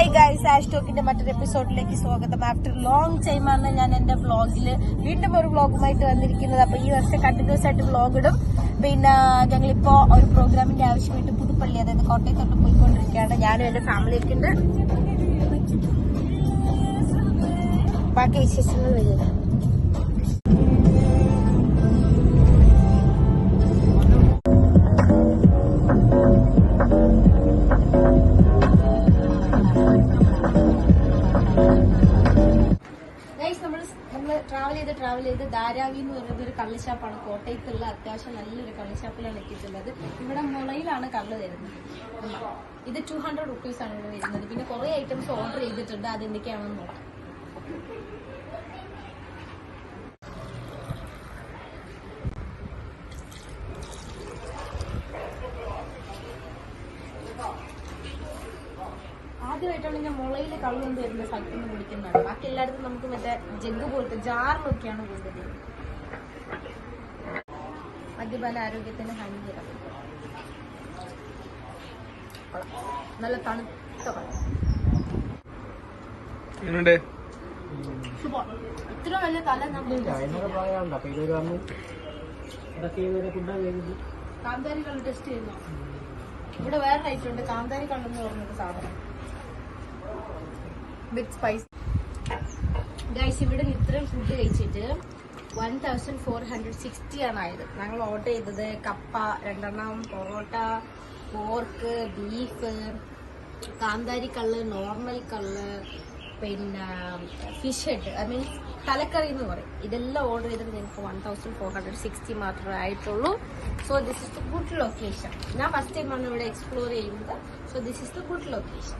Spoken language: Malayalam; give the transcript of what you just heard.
ഹായ് ഗൈസ് ആഷ് ടോക്കിന്റെ മറ്റൊരു എപ്പിസോഡിലേക്ക് സ്വാഗതം. ആഫ്റ്റർ ലോങ് ടൈമാണ് ഞാൻ എന്റെ വ്ളോഗിൽ വീണ്ടും ഒരു വ്ളോഗുമായിട്ട് വന്നിരിക്കുന്നത്. അപ്പൊ ഈ വർഷം കണ്ടിന്യൂസ് ആയിട്ട് വ്ളോഗ് ഇടും. പിന്നെ ഞങ്ങളിപ്പോ ഒരു പ്രോഗ്രാമിന്റെ ആവശ്യമായിട്ട് പുതുപ്പള്ളി അതായത് കോട്ടയത്തോട്ട് പോയിക്കൊണ്ടിരിക്കുകയാണ്. ഞാനും എന്റെ ഫാമിലിയൊക്കെ ഉണ്ട്. ബാക്കി വിശേഷങ്ങൾ വരിക. നമ്മൾ ട്രാവൽ ചെയ്ത് ട്രാവൽ ചെയ്ത് ധാരാവി എന്ന് പറയുന്ന ഒരു കള്ളിഷാപ്പാണ്. കോട്ടയത്തുള്ള അത്യാവശ്യം നല്ലൊരു കള്ളിഷാപ്പിലാണ് എത്തിയിട്ടുള്ളത്. ഇവിടെ മുളയിലാണ് കള്ള് തരുന്നത്. ഇത് ടു ഹൺഡ്രഡ് റുപ്പീസ് ആണ് ഇവിടെ വരുന്നത്. പിന്നെ കുറെ ഐറ്റംസ് ഓർഡർ ചെയ്തിട്ടുണ്ട്. അത് എന്തൊക്കെയാണെന്ന് നോക്കാം. ആദ്യമായിട്ടാണ് ഞാൻ മുളയിൽ കള്ള് കൊണ്ട് വരുന്ന സ്ഥലത്ത് നിന്ന് കുടിക്കുന്നതാണ് ബാക്കി എല്ലായിടത്തും നമുക്ക് മറ്റേ ജഗ് പോലത്തെ ജാറിലൊക്കെയാണ് കൊണ്ടത് മദ്യപാന ആരോഗ്യത്തിന് ഹാനികരം. നല്ല തണുത്ത ഇത്ര നല്ല തല കാന്താരി കള്ള് ടെസ്റ്റ് ചെയ്യുന്നു. ഇവിടെ വേറെ ഐറ്റം ഉണ്ട്. കാന്താരി കള്ളെന്ന് പറഞ്ഞൊരു സാധനം. വിത്ത് സ്പൈസ് ഗൈസ് ഇവിടെ നിന്ന് ഇത്രയും ഫുഡ് കഴിച്ചിട്ട് one thousand four hundred sixty ആണ് ആയത്. ഞങ്ങൾ ഓർഡർ ചെയ്തത് കപ്പ രണ്ടെണ്ണം പൊറോട്ട പോർക്ക് ബീഫ് കാന്താരി കള്ള് നോർമൽ കള്ള് പിന്നെ ഫിഷ് ഹെഡ് ഐ മീൻസ് തലക്കറി എന്ന് പറയും. ഇതെല്ലാം ഓർഡർ ചെയ്തത് ഞങ്ങൾക്ക് one thousand four hundred sixty മാത്രമേ ആയിട്ടുള്ളൂ. So this is the good location ഞാൻ ഫസ്റ്റ് ടൈമാണ് ഇവിടെ എക്സ്പ്ലോർ ചെയ്യുന്നത്. So this is the good location